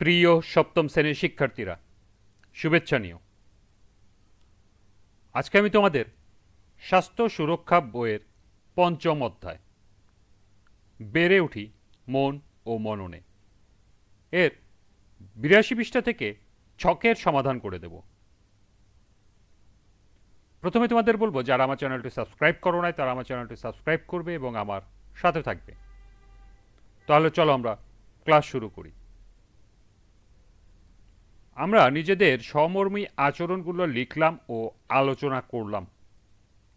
প্রিয় সপ্তম শ্রেণির শিক্ষার্থীরা, শুভেচ্ছা নিও। আজকে আমি তোমাদের স্বাস্থ্য সুরক্ষা বইয়ের পঞ্চম অধ্যায়, বেড়ে উঠি মন ও মননে। এর বিরাশি পৃষ্ঠা থেকে ছকের সমাধান করে দেব। প্রথমে তোমাদের বলব, যারা আমার চ্যানেলটি সাবস্ক্রাইব করো নাই, তারা আমার চ্যানেলটি সাবস্ক্রাইব করবে এবং আমার সাথে থাকবে। তাহলে চলো আমরা ক্লাস শুরু করি। আমরা নিজেদের সমর্মী আচরণগুলো লিখলাম ও আলোচনা করলাম।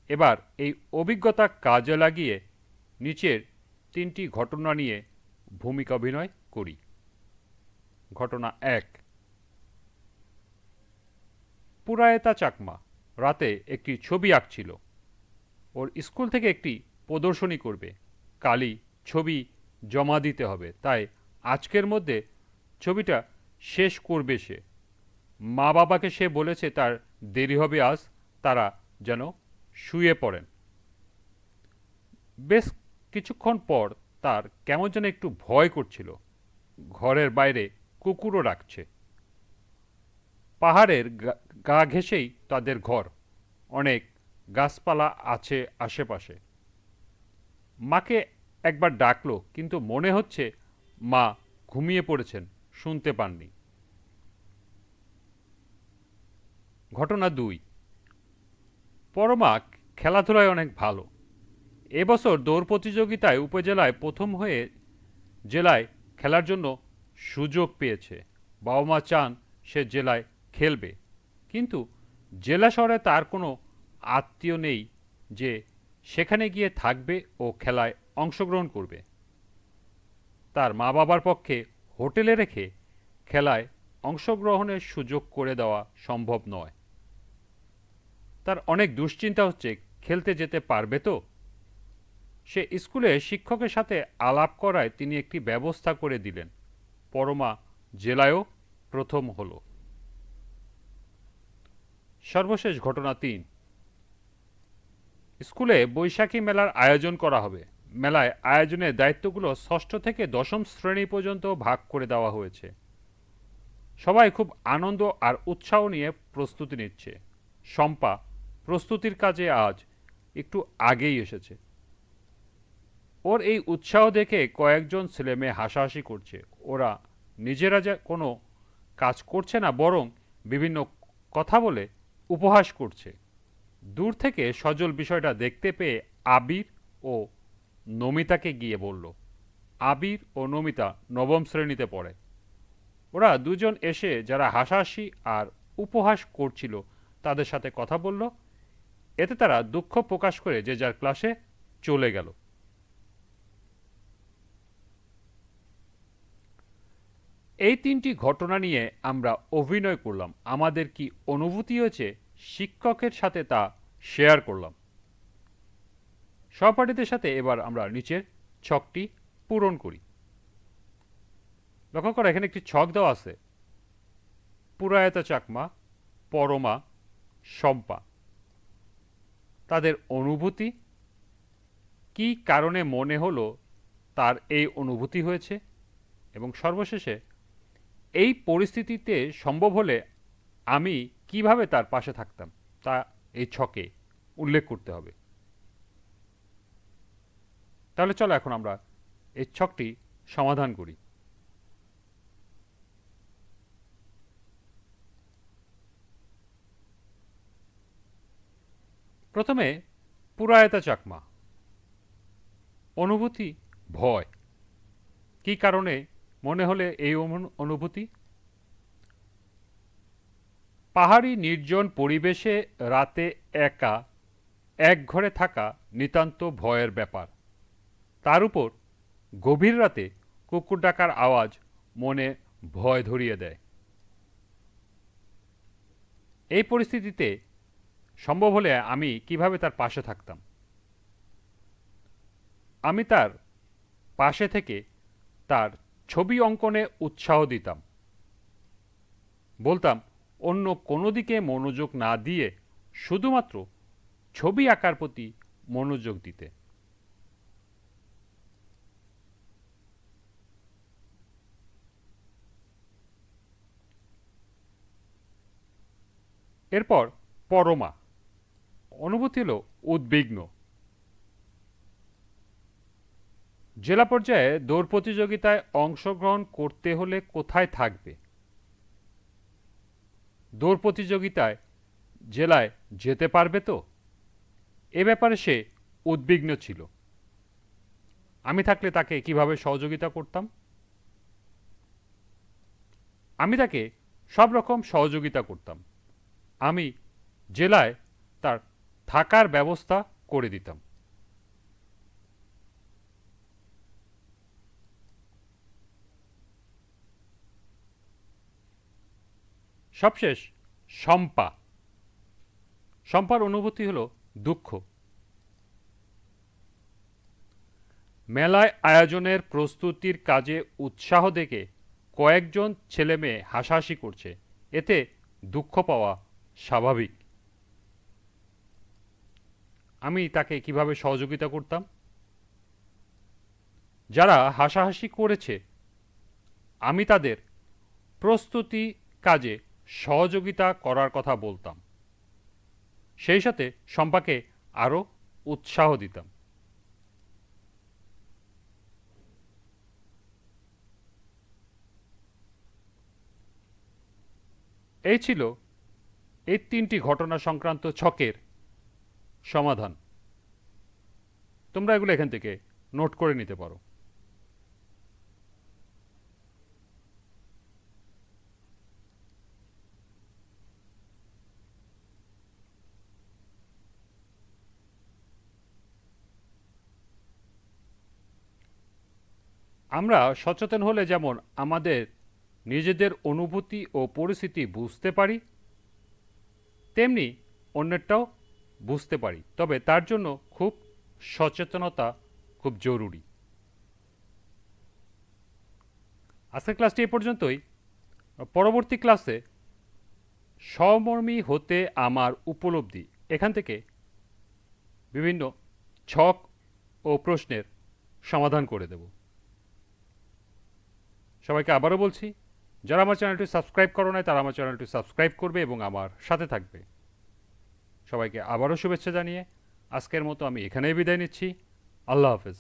এবার এই অভিজ্ঞতা কাজে লাগিয়ে নিচের তিনটি ঘটনা নিয়ে ভূমিকা অভিনয় করি। ঘটনা এক। পুরায়েতা চাকমা রাতে একটি ছবি আঁকছিল। ওর স্কুল থেকে একটি প্রদর্শনী করবে। কালি ছবি জমা দিতে হবে, তাই আজকের মধ্যে ছবিটা শেষ করবে সে। মা বাবাকে সে বলেছে, তার দেরি হবে, আজ তারা যেন শুয়ে পড়েন। বেশ কিছুক্ষণ পর তার কেমন যেন একটু ভয় করছিল। ঘরের বাইরে কুকুরও রাখছে পাহাড়ের গা- ঘেঁষেই তাদের ঘর। অনেক গাছপালা আছে আশেপাশে। মাকে একবার ডাকলো, কিন্তু মনে হচ্ছে মা ঘুমিয়ে পড়েছেন, শুনতে পাননি। ঘটনা দুই। পরমা খেলাধুলায় অনেক ভালো। এবছর দৌড় প্রতিযোগিতায় উপজেলায় প্রথম হয়ে জেলায় খেলার জন্য সুযোগ পেয়েছে। বাবা মা চান সে জেলায় খেলবে। কিন্তু জেলা শহরে তার কোনো আত্মীয় নেই যে সেখানে গিয়ে থাকবে ও খেলায় অংশগ্রহণ করবে। তার মা বাবার পক্ষে হোটেলে রেখে খেলায় অংশগ্রহণের সুযোগ করে দেওয়া সম্ভব নয়। তার অনেক দুশ্চিন্তা হচ্ছে, খেলতে যেতে পারবে তো? সে স্কুলে শিক্ষকের সাথে আলাপ করায় তিনি একটি ব্যবস্থা করে দিলেন। পরমা জেলায়ও প্রথম হলো। সর্বশেষ ঘটনা তিন। স্কুলে বৈশাখী মেলার আয়োজন করা হবে। মেলায় আয়োজনের দায়িত্বগুলো ষষ্ঠ থেকে দশম শ্রেণি পর্যন্ত ভাগ করে দেওয়া হয়েছে। সবাই খুব আনন্দ আর উৎসাহ নিয়ে প্রস্তুতি নিচ্ছে। শম্পা প্রস্তুতির কাজে আজ একটু আগেই এসেছে। ওর এই উৎসাহ দেখে কয়েকজন ছেলে মেয়ে হাসাহাসি করছে। ওরা নিজেরা যে কোনো কাজ করছে না, বরং বিভিন্ন কথা বলে উপহাস করছে। দূর থেকে সজল বিষয়টা দেখতে পেয়ে আবির ও নমিতাকে গিয়ে বলল, আবির ও নমিতা নবম শ্রেণীতে পড়ে। ওরা দুজন এসে যারা হাসাহাসি আর উপহাস করছিল, তাদের সাথে কথা বলল এতে তারা দুঃখ প্রকাশ করে যে যার ক্লাসে চলে গেল। এই তিনটি ঘটনা নিয়ে আমরা অভিনয় করলাম। আমাদের কি অনুভূতি হয়েছে? শিক্ষকের সাথে তা শেয়ার করলাম। সহপাঠীদের সাথে এবার আমরা নিচের ছকটি পূরণ করি। লক্ষ্য করো, এখানে একটি ছক দেওয়া আছে। পুরায়তা চাকমা, পরমা, শম্পা। তাদের অনুভূতি? কি কারণে মনে হলো তার এই অনুভূতি হয়েছে? এবং সর্বশেষে, এই পরিস্থিতিতে সম্ভব হলে আমি কীভাবে তার পাশে থাকতাম? তা এই ছকে উল্লেখ করতে হবে। তাহলে চলো এখন আমরা এই ছকটি সমাধান করি। প্রথমে পুরায়তা চাকমা। অনুভূতি, ভয়। কি কারণে মনে হলে এই অনুভূতি? পাহাড়ি নির্জন পরিবেশে রাতে একা, এক ঘরে থাকা নিতান্ত ভয়ের ব্যাপার। তার উপর গভীর রাতে কুকুর ডাকার আওয়াজ মনে ভয় ধরিয়ে দেয়। এই পরিস্থিতিতে সম্ভব হলে আমি কীভাবে তার পাশে থাকতাম? আমি তার পাশে থেকে তার ছবি অঙ্কনে উৎসাহ দিতাম। বলতাম, অন্য কোনো দিকে মনোযোগ না দিয়ে শুধুমাত্র ছবি আঁকার প্রতি মনোযোগ দিতে। এরপর পরমা অনুভূতি হলো উদ্বিগ্ন। জেলা পর্যায়ে দৌড় প্রতিযোগিতায় অংশগ্রহণ করতে হলে কোথায় থাকবে? দৌড় প্রতিযোগিতায় জেলায় যেতে পারবে তো? এ ব্যাপারে সে উদ্বিগ্ন ছিল। আমি থাকলে তাকে কীভাবে সহযোগিতা করতাম? আমি তাকে সব রকম সহযোগিতা করতাম। আমি জেলায় তার থাকার ব্যবস্থা করে দিতাম। সবশেষ, শম্পা। শম্পার অনুভূতি হল দুঃখ। মেলায় আয়োজনের প্রস্তুতির কাজে উৎসাহ দেখে কয়েকজন ছেলেমেয়ে হাসাহাসি করছে। এতে দুঃখ পাওয়া স্বাভাবিক। আমি তাকে কীভাবে সহযোগিতা করতাম? যারা হাসাহাসি করেছে, আমি তাদের প্রস্তুতি কাজে সহযোগিতা করার কথা বলতাম। সেই সাথে শম্পাকে আরও উৎসাহ দিতাম। এই ছিল এই তিনটি ঘটনা সংক্রান্ত ছকের সমাধান। তোমরা এগুলো এখান থেকে নোট করে নিতে পারো। আমরা সচেতন হলে যেমন আমাদের নিজেদের অনুভূতি ও পরিস্থিতি বুঝতে পারি, তেমনি অন্যেরটাও বুঝতে পারি। তবে তার জন্য খুব সচেতনতা খুব জরুরি। আজকের ক্লাসটি এ পর্যন্তই। পরবর্তী ক্লাসে সমর্মী হতে আমার উপলব্ধি। এখান থেকে বিভিন্ন ছক ও প্রশ্নের সমাধান করে দেব। সবাইকে আবারও বলছি, যারা আমার চ্যানেলটি সাবস্ক্রাইব করো নাই, তারা আমার চ্যানেলটি সাবস্ক্রাইব করবে এবং আমার সাথে থাকবে। সবাইকে আবারও শুভেচ্ছা জানিয়ে আজকের মতো আমি এখানেই বিদায় নিচ্ছি। আল্লাহ হাফেজ।